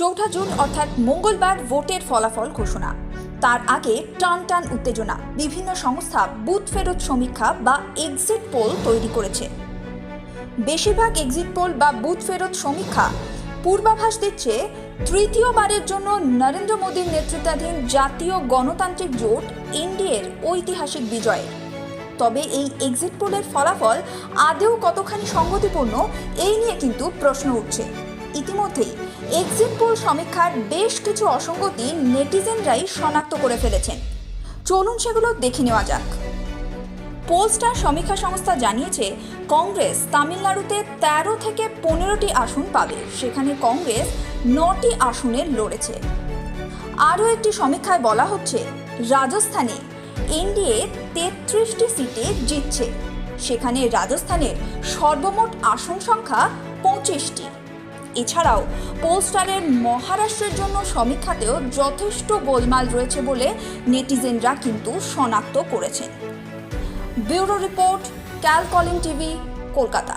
চৌঠা জুন অর্থাৎ মঙ্গলবার ভোটের ফলাফল ঘোষণা। তার আগে টান টান উত্তেজনা। বিভিন্ন সংস্থা বুথ ফেরত সমীক্ষা বা এক্সিট পোল তৈরি করেছে। বেশিরভাগ এক্সিট পোল বা বুথ ফেরত সমীক্ষা পূর্বাভাস দিচ্ছে তৃতীয়বারের জন্য নরেন্দ্র মোদীর নেতৃত্বাধীন জাতীয় গণতান্ত্রিক জোট এনডিএর ঐতিহাসিক বিজয়। তবে এই এক্সিট পোলের ফলাফল আদেও কতখানি সঙ্গতিপূর্ণ, এই নিয়ে কিন্তু প্রশ্ন উঠছে। ইতিমধ্যেই এক্সিট পোল সমীক্ষার বেশ কিছু অসঙ্গতি নেটিজেনরাই শনাক্ত করে ফেলেছেন। চলুন সেগুলো দেখে নেওয়া যাক। পোলস্টার সমীক্ষা সংস্থা জানিয়েছে, কংগ্রেস তামিলনাড়ুতে তেরো থেকে পনেরোটি আসন পাবে, সেখানে কংগ্রেস নটি আসনে লড়েছে। আরও একটি সমীক্ষায় বলা হচ্ছে, রাজস্থানে এনডিএ তেত্রিশটি সিটে জিতছে। সেখানে রাজস্থানের সর্বমোট আসন সংখ্যা পঁচিশটি। এছাড়াও পোস্টারের মহারাষ্ট্রের জন্য সমীক্ষাতেও যথেষ্ট গোলমাল রয়েছে বলে নেটিজেনরা কিন্তু শনাক্ত করেছেন। ব্যুরো রিপোর্ট ক্যালকলিং টিভি, কলকাতা।